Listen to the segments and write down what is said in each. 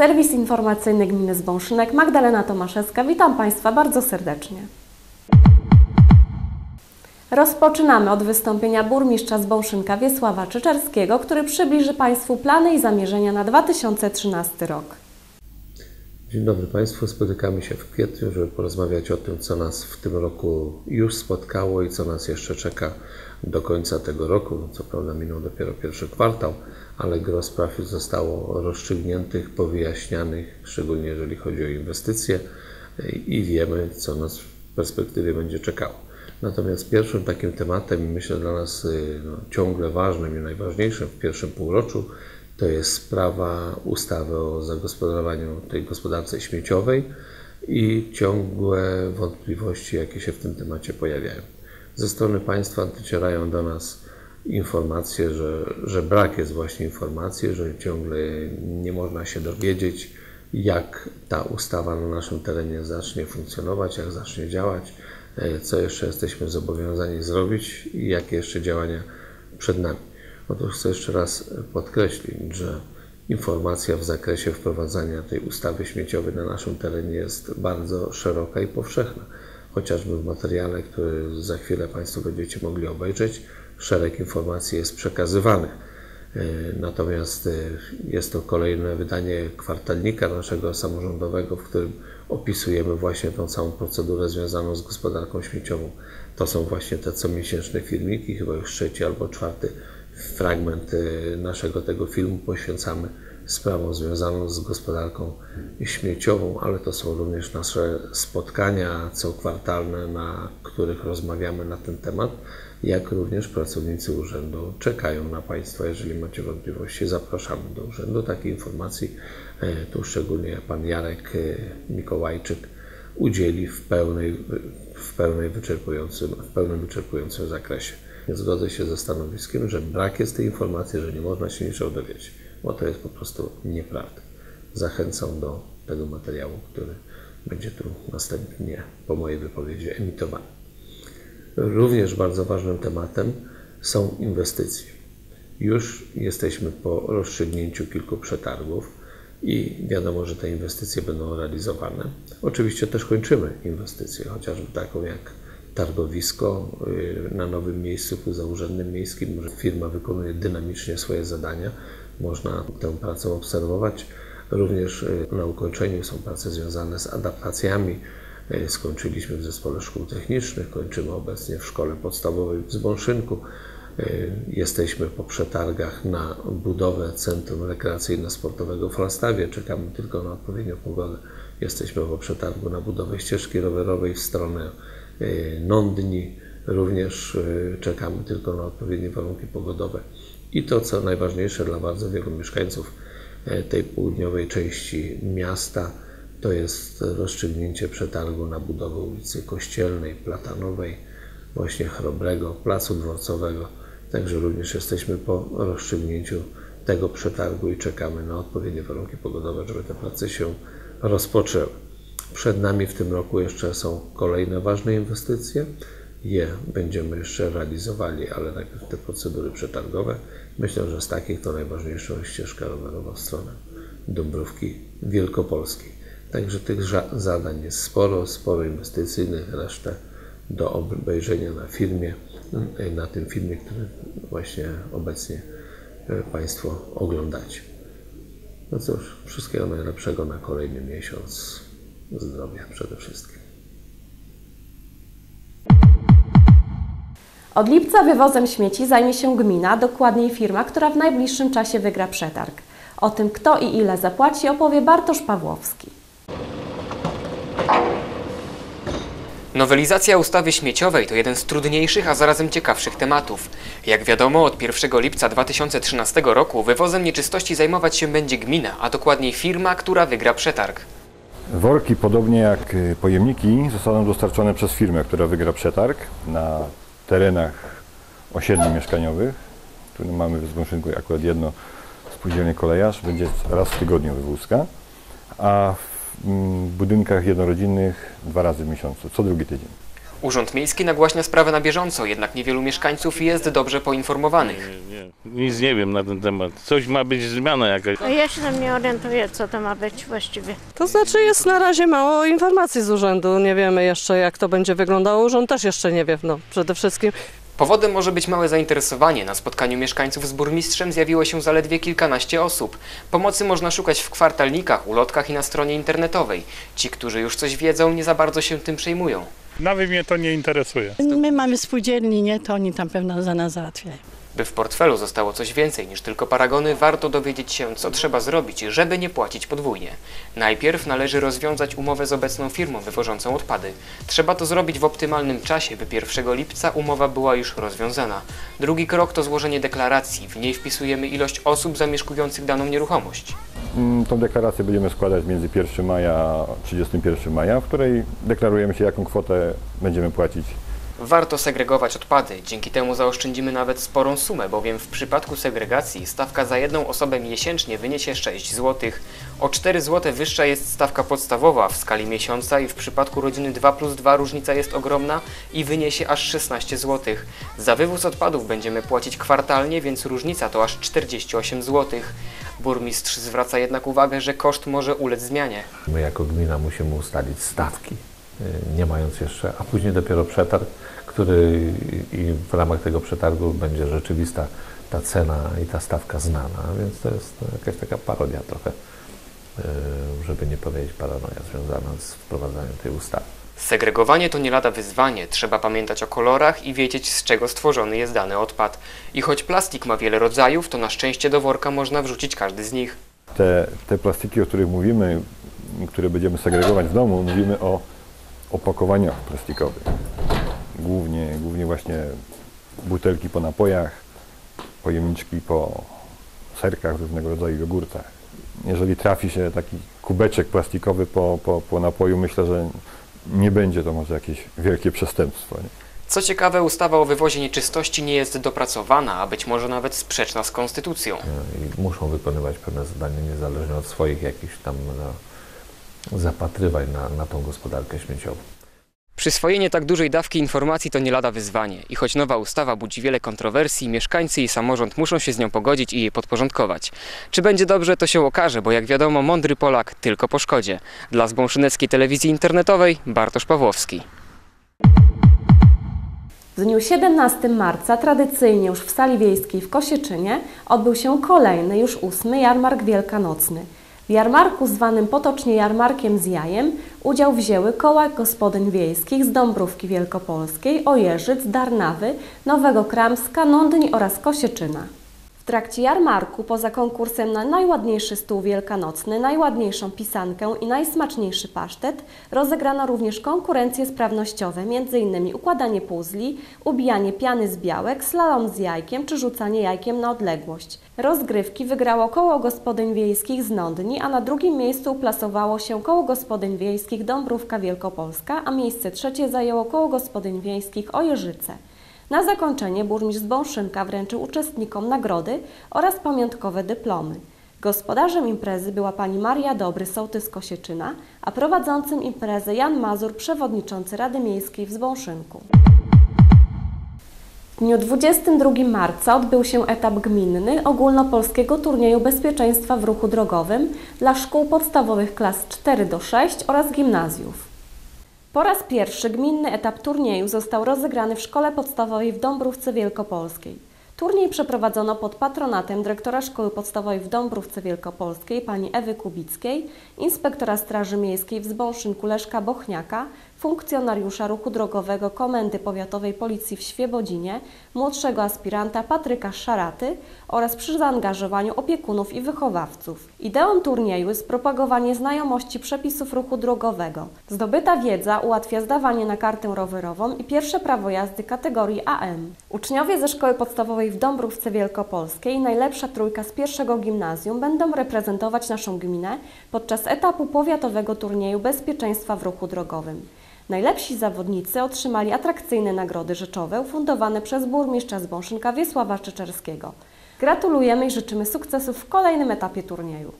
Serwis informacyjny Gminy Zbąszynek, Magdalena Tomaszewska. Witam Państwa bardzo serdecznie. Rozpoczynamy od wystąpienia burmistrza Zbąszynka Wiesława Czyczerskiego, który przybliży Państwu plany i zamierzenia na 2013 rok. Dzień dobry Państwu. Spotykamy się w kwietniu, żeby porozmawiać o tym, co nas w tym roku już spotkało i co nas jeszcze czeka do końca tego roku. Co prawda minął dopiero pierwszy kwartał, ale gro spraw już zostało rozstrzygniętych, powyjaśnianych, szczególnie jeżeli chodzi o inwestycje i wiemy, co nas w perspektywie będzie czekało. Natomiast pierwszym takim tematem, i myślę dla nas y, no, ciągle ważnym i najważniejszym w pierwszym półroczu, to jest sprawa ustawy o zagospodarowaniu tej gospodarce śmieciowej i ciągłe wątpliwości, jakie się w tym temacie pojawiają. Ze strony państwa docierają do nas informacje, że, że brak jest właśnie informacji, że ciągle nie można się dowiedzieć, jak ta ustawa na naszym terenie zacznie funkcjonować, jak zacznie działać, e, co jeszcze jesteśmy zobowiązani zrobić i jakie jeszcze działania przed nami. Otóż chcę jeszcze raz podkreślić, że informacja w zakresie wprowadzania tej ustawy śmieciowej na naszym terenie jest bardzo szeroka i powszechna. Chociażby w materiale, który za chwilę Państwo będziecie mogli obejrzeć, szereg informacji jest przekazywanych. E, Natomiast e, jest to kolejne wydanie kwartalnika naszego samorządowego, w którym opisujemy właśnie tą całą procedurę związaną z gospodarką śmieciową. To są właśnie te comiesięczne filmiki, chyba już trzeci albo czwarty fragment e, naszego tego filmu poświęcamy sprawom związaną z gospodarką śmieciową, ale to są również nasze spotkania cokwartalne, na których rozmawiamy na ten temat, jak również pracownicy urzędu czekają na Państwa. Jeżeli macie wątpliwości, zapraszamy do urzędu. Takiej informacji e, tu szczególnie Pan Jarek e, Mikołajczyk udzieli w, pełnej, w, pełnej wyczerpującym, w pełnym wyczerpującym zakresie. Zgodzę się ze stanowiskiem, że brak jest tej informacji, że nie można się niczego dowiedzieć, bo to jest po prostu nieprawda. Zachęcam do tego materiału, który będzie tu następnie po mojej wypowiedzi emitowany. Również bardzo ważnym tematem są inwestycje. Już jesteśmy po rozstrzygnięciu kilku przetargów i wiadomo, że te inwestycje będą realizowane. Oczywiście też kończymy inwestycję, chociażby taką jak targowisko y, na nowym miejscu poza Urzędem Miejskim. Firma wykonuje dynamicznie swoje zadania. Można tę pracę obserwować. Również y, na ukończeniu są prace związane z adaptacjami. Y, Skończyliśmy w Zespole Szkół Technicznych, kończymy obecnie w Szkole Podstawowej w Zbąszynku. Jesteśmy po przetargach na budowę Centrum Rekreacyjno-Sportowego w Falstawie. Czekamy tylko na odpowiednią pogodę. Jesteśmy po przetargu na budowę ścieżki rowerowej w stronę Nądni. Również czekamy tylko na odpowiednie warunki pogodowe. I to, co najważniejsze dla bardzo wielu mieszkańców tej południowej części miasta, to jest rozstrzygnięcie przetargu na budowę ulicy Kościelnej, Platanowej, właśnie Chrobrego, Placu Dworcowego. Także również jesteśmy po rozstrzygnięciu tego przetargu i czekamy na odpowiednie warunki pogodowe, żeby te prace się rozpoczęły. Przed nami w tym roku jeszcze są kolejne ważne inwestycje. Je będziemy jeszcze realizowali, ale najpierw te procedury przetargowe. Myślę, że z takich to najważniejsza ścieżka rowerowa w stronę Dąbrówki Wielkopolskiej. Także tych zadań jest sporo, sporo inwestycyjnych, resztę do obejrzenia na filmie, na tym filmie, który właśnie obecnie Państwo oglądacie. No cóż, wszystkiego najlepszego na kolejny miesiąc. Zdrowia przede wszystkim. Od lipca wywozem śmieci zajmie się gmina, dokładniej firma, która w najbliższym czasie wygra przetarg. O tym, kto i ile zapłaci, opowie Bartosz Pawłowski. Nowelizacja ustawy śmieciowej to jeden z trudniejszych, a zarazem ciekawszych tematów. Jak wiadomo, od 1 lipca 2013 roku wywozem nieczystości zajmować się będzie gmina, a dokładniej firma, która wygra przetarg. Worki, podobnie jak y, pojemniki, zostaną dostarczone przez firmę, która wygra przetarg na terenach osiedli mieszkaniowych. Tu mamy w Zbąszynku akurat jedno spółdzielnie kolejarz, będzie raz w tygodniu wywózka. A mm, budynkach jednorodzinnych dwa razy w miesiącu, co drugi tydzień. Urząd Miejski nagłaśnia sprawę na bieżąco, jednak niewielu mieszkańców jest dobrze poinformowanych. Nie, nic nie wiem na ten temat. Coś ma być zmiana jakaś. A ja się tam nie orientuję, co to ma być właściwie. To znaczy jest na razie mało informacji z urzędu. Nie wiemy jeszcze jak to będzie wyglądało. Urząd też jeszcze nie wie. No, przede wszystkim Powodem może być małe zainteresowanie. Na spotkaniu mieszkańców z burmistrzem zjawiło się zaledwie kilkanaście osób. Pomocy można szukać w kwartalnikach, ulotkach i na stronie internetowej. Ci, którzy już coś wiedzą, nie za bardzo się tym przejmują. Nawet mnie to nie interesuje. My mamy spółdzielni, nie? To oni tam pewno za nas załatwiają. By w portfelu zostało coś więcej niż tylko paragony, warto dowiedzieć się, co trzeba zrobić, żeby nie płacić podwójnie. Najpierw należy rozwiązać umowę z obecną firmą wywożącą odpady. Trzeba to zrobić w optymalnym czasie, by 1 lipca umowa była już rozwiązana. Drugi krok to złożenie deklaracji. W niej wpisujemy ilość osób zamieszkujących daną nieruchomość. Mm, Tą deklarację będziemy składać między 1 maja a 31 maja, w której deklarujemy się, jaką kwotę będziemy płacić Warto segregować odpady, dzięki temu zaoszczędzimy nawet sporą sumę, bowiem w przypadku segregacji stawka za jedną osobę miesięcznie wyniesie 6 zł. O 4 zł wyższa jest stawka podstawowa w skali miesiąca i w przypadku rodziny 2 plus 2 różnica jest ogromna i wyniesie aż 16 zł. Za wywóz odpadów będziemy płacić kwartalnie, więc różnica to aż 48 zł. Burmistrz zwraca jednak uwagę, że koszt może ulec zmianie. My jako gmina musimy ustalić stawki, y, nie mając jeszcze, a później dopiero przetarg, który i w ramach tego przetargu będzie rzeczywista ta cena i ta stawka znana, więc to jest no, jakaś taka parodia trochę, y, żeby nie powiedzieć paranoja związana z wprowadzaniem tej ustawy. Segregowanie to nie lada wyzwanie, trzeba pamiętać o kolorach i wiedzieć z czego stworzony jest dany odpad. I choć plastik ma wiele rodzajów, to na szczęście do worka można wrzucić każdy z nich. te, te plastiki, o których mówimy, które będziemy segregować w domu, mówimy o opakowaniach plastikowych. Głównie, głównie właśnie butelki po napojach, pojemniczki po serkach różnego rodzaju jogurtach. Jeżeli trafi się taki kubeczek plastikowy po, po, po napoju, myślę, że nie będzie to może jakieś wielkie przestępstwo. Nie? Co ciekawe, ustawa o wywozie nieczystości nie jest dopracowana, a być może nawet sprzeczna z konstytucją. Y, I muszą wykonywać pewne zadania niezależnie od swoich jakichś tam no, zapatrywań na, na tą gospodarkę śmieciową. Przyswojenie tak dużej dawki informacji to nie lada wyzwanie i choć nowa ustawa budzi wiele kontrowersji, mieszkańcy i samorząd muszą się z nią pogodzić i jej podporządkować. Czy będzie dobrze, to się okaże, bo jak wiadomo, mądry Polak tylko po szkodzie. Dla Zbąszyneckiej Telewizji Internetowej Bartosz Pawłowski. W dniu 17 marca, tradycyjnie już w sali wiejskiej w Kosieczynie, odbył się kolejny, już ósmy jarmark wielkanocny. W jarmarku zwanym potocznie jarmarkiem z jajem udział wzięły koła gospodyń wiejskich z Dąbrówki Wielkopolskiej, Ojeżyc, Darnawy, Nowego Kramska, Nądni oraz Kosieczyna. Trakcie jarmarku, poza konkursem na najładniejszy stół wielkanocny, najładniejszą pisankę i najsmaczniejszy pasztet, rozegrano również konkurencje sprawnościowe, m.in. układanie puzli, ubijanie piany z białek, slalom z jajkiem czy rzucanie jajkiem na odległość. Rozgrywki wygrało koło gospodyń wiejskich z Nądni, a na drugim miejscu uplasowało się koło gospodyń wiejskich Dąbrówka Wielkopolska, a miejsce trzecie zajęło koło gospodyń wiejskich Ojeżyce. Na zakończenie burmistrz Bąszynka wręczył uczestnikom nagrody oraz pamiątkowe dyplomy. Gospodarzem imprezy była pani Maria Dobry, sołtys Kosieczyna, a prowadzącym imprezę Jan Mazur, przewodniczący Rady Miejskiej w Zbąszynku. W dniu 22 marca odbył się etap gminny ogólnopolskiego turnieju bezpieczeństwa w ruchu drogowym dla szkół podstawowych klas 4 do 6 oraz gimnazjów. Po raz pierwszy gminny etap turnieju został rozegrany w Szkole Podstawowej w Dąbrówce Wielkopolskiej. Turniej przeprowadzono pod patronatem dyrektora Szkoły Podstawowej w Dąbrówce Wielkopolskiej pani Ewy Kubickiej, inspektora Straży Miejskiej w Zbąszynku Leszka Bochniaka, funkcjonariusza ruchu drogowego Komendy Powiatowej Policji w Świebodzinie, młodszego aspiranta Patryka Szaraty oraz przy zaangażowaniu opiekunów i wychowawców. Ideą turnieju jest propagowanie znajomości przepisów ruchu drogowego. Zdobyta wiedza ułatwia zdawanie na kartę rowerową i pierwsze prawo jazdy kategorii AM. Uczniowie ze Szkoły Podstawowej w Dąbrówce Wielkopolskiej, najlepsza trójka z pierwszego gimnazjum, będą reprezentować naszą gminę podczas etapu powiatowego turnieju bezpieczeństwa w ruchu drogowym. Najlepsi zawodnicy otrzymali atrakcyjne nagrody rzeczowe ufundowane przez burmistrza z Bąszynka Wiesława Czyczerskiego. Gratulujemy i życzymy sukcesów w kolejnym etapie turnieju.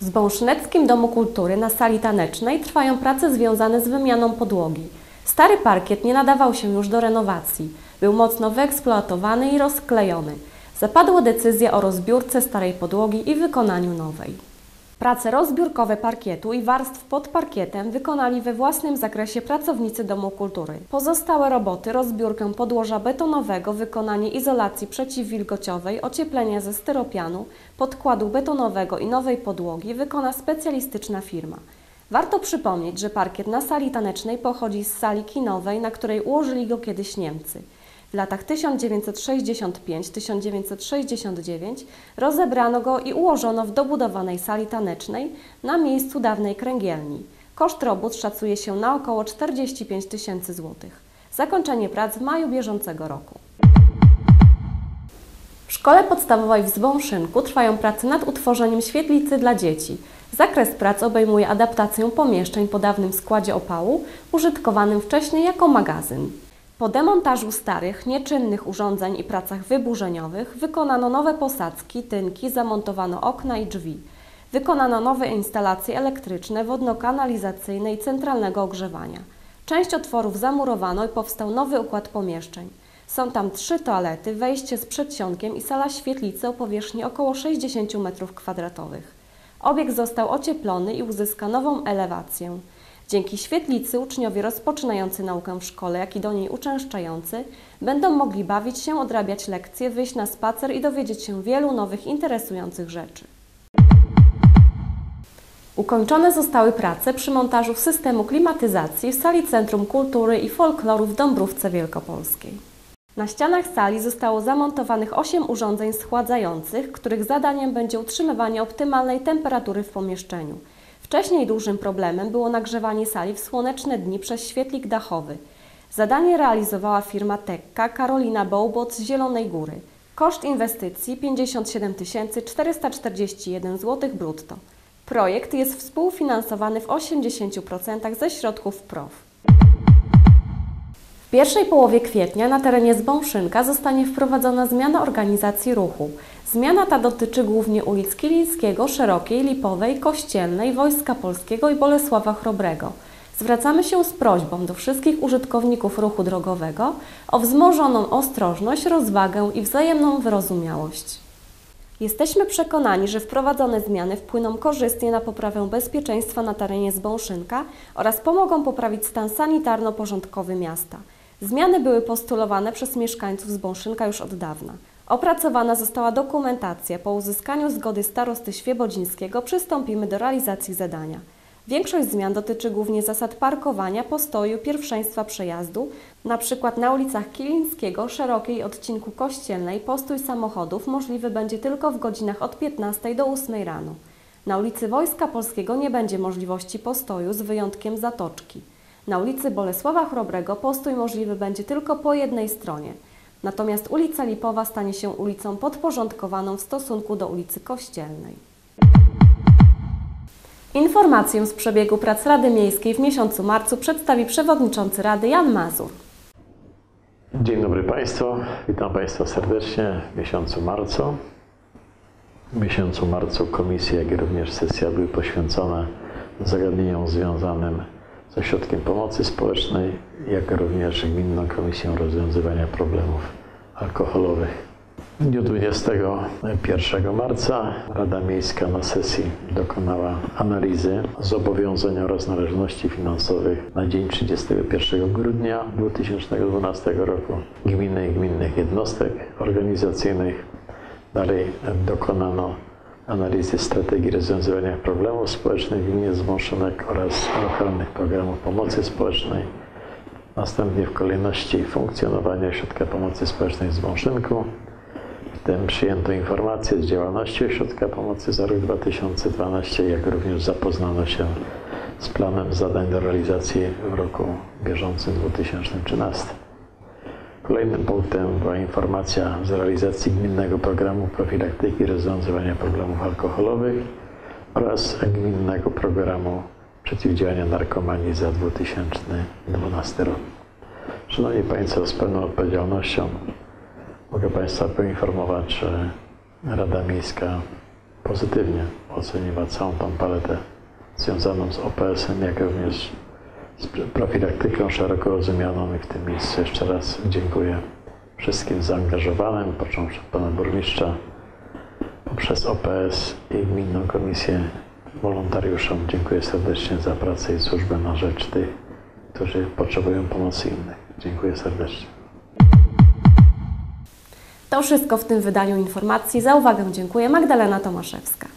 W Zbąszyneckim Domu Kultury na sali tanecznej trwają prace związane z wymianą podłogi. Stary parkiet nie nadawał się już do renowacji. Był mocno wyeksploatowany i rozklejony. Zapadła decyzja o rozbiórce starej podłogi i wykonaniu nowej. Prace rozbiórkowe parkietu i warstw pod parkietem wykonali we własnym zakresie pracownicy Domu Kultury. Pozostałe roboty, rozbiórkę podłoża betonowego, wykonanie izolacji przeciwwilgociowej, ocieplenie ze styropianu, podkładu betonowego i nowej podłogi wykona specjalistyczna firma. Warto przypomnieć, że parkiet na sali tanecznej pochodzi z sali kinowej, na której ułożyli go kiedyś Niemcy. W latach 1965-1969 rozebrano go i ułożono w dobudowanej sali tanecznej na miejscu dawnej kręgielni. Koszt robót szacuje się na około 45 tysięcy złotych. Zakończenie prac w maju bieżącego roku. W szkole podstawowej w Zbąszynku trwają prace nad utworzeniem świetlicy dla dzieci. Zakres prac obejmuje adaptację pomieszczeń po dawnym składzie opału, użytkowanym wcześniej jako magazyn. Po demontażu starych, nieczynnych urządzeń i pracach wyburzeniowych wykonano nowe posadzki, tynki, zamontowano okna i drzwi. Wykonano nowe instalacje elektryczne, wodno-kanalizacyjne i centralnego ogrzewania. Część otworów zamurowano i powstał nowy układ pomieszczeń. Są tam trzy toalety, wejście z przedsionkiem i sala świetlicy o powierzchni około 60 m2. Obiekt został ocieplony i uzyska nową elewację. Dzięki świetlicy uczniowie rozpoczynający naukę w szkole, jak i do niej uczęszczający będą mogli bawić się, odrabiać lekcje, wyjść na spacer i dowiedzieć się wielu nowych interesujących rzeczy. Ukończone zostały prace przy montażu systemu klimatyzacji w sali Centrum Kultury i Folkloru w Dąbrówce Wielkopolskiej. Na ścianach sali zostało zamontowanych 8 urządzeń schładzających, których zadaniem będzie utrzymywanie optymalnej temperatury w pomieszczeniu. Wcześniej dużym problemem było nagrzewanie sali w słoneczne dni przez świetlik dachowy. Zadanie realizowała firma Tekka Karolina Bołbot z Zielonej Góry. Koszt inwestycji 57 441 zł brutto. Projekt jest współfinansowany w 80% ze środków PROW. Pierwszej połowie kwietnia na terenie Zbąszynka zostanie wprowadzona zmiana organizacji ruchu. Zmiana ta dotyczy głównie ulic Kilińskiego, Szerokiej, Lipowej, Kościelnej, Wojska Polskiego i Bolesława Chrobrego. Zwracamy się z prośbą do wszystkich użytkowników ruchu drogowego o wzmożoną ostrożność, rozwagę i wzajemną wyrozumiałość. Jesteśmy przekonani, że wprowadzone zmiany wpłyną korzystnie na poprawę bezpieczeństwa na terenie Zbąszynka oraz pomogą poprawić stan sanitarno-porządkowy miasta. Zmiany były postulowane przez mieszkańców Zbąszynka już od dawna. Opracowana została dokumentacja. Po uzyskaniu zgody starosty Świebodzińskiego przystąpimy do realizacji zadania. Większość zmian dotyczy głównie zasad parkowania, postoju, pierwszeństwa przejazdu, na przykład na ulicach Kilińskiego, Szerokiej odcinku Kościelnej postój samochodów możliwy będzie tylko w godzinach od 15 do 8 rano. Na ulicy Wojska Polskiego nie będzie możliwości postoju z wyjątkiem zatoczki. Na ulicy Bolesława Chrobrego postój możliwy będzie tylko po jednej stronie. Natomiast ulica Lipowa stanie się ulicą podporządkowaną w stosunku do ulicy Kościelnej. Informację z przebiegu prac Rady Miejskiej w miesiącu marcu przedstawi przewodniczący Rady Jan Mazur. Dzień dobry Państwu, witam Państwa serdecznie w miesiącu marcu. W miesiącu marcu komisja, jak i również sesja były poświęcone zagadnieniom związanym z Ośrodkiem Pomocy Społecznej, jak również Gminną Komisją Rozwiązywania Problemów Alkoholowych. W dniu 21 marca Rada Miejska na sesji dokonała analizy zobowiązań oraz należności finansowych na dzień 31 grudnia 2012 roku gminy i gminnych jednostek organizacyjnych. Dalej dokonano analizy strategii rozwiązywania problemów społecznych Zbąszynek oraz lokalnych programów pomocy społecznej. Następnie w kolejności funkcjonowania Ośrodka Pomocy Społecznej w Zbąszynku. W tym przyjęto informacje z działalności Ośrodka Pomocy za rok 2012, jak również zapoznano się z planem zadań do realizacji w roku bieżącym 2013. Kolejnym punktem była informacja z realizacji gminnego programu profilaktyki rozwiązywania problemów alkoholowych oraz gminnego programu przeciwdziałania narkomanii za 2012 rok. Szanowni Państwo, z pełną odpowiedzialnością mogę Państwa poinformować, że Rada Miejska pozytywnie oceniła całą tą paletę związaną z OPS-em, jak również z profilaktyką szeroko rozumianą i w tym miejscu jeszcze raz dziękuję wszystkim zaangażowanym, począwszy od pana burmistrza, poprzez OPS i Gminną Komisję wolontariuszom. Dziękuję serdecznie za pracę i służbę na rzecz tych, którzy potrzebują pomocy innych. Dziękuję serdecznie. To wszystko w tym wydaniu informacji. Za uwagę dziękuję Magdalena Tomaszewska.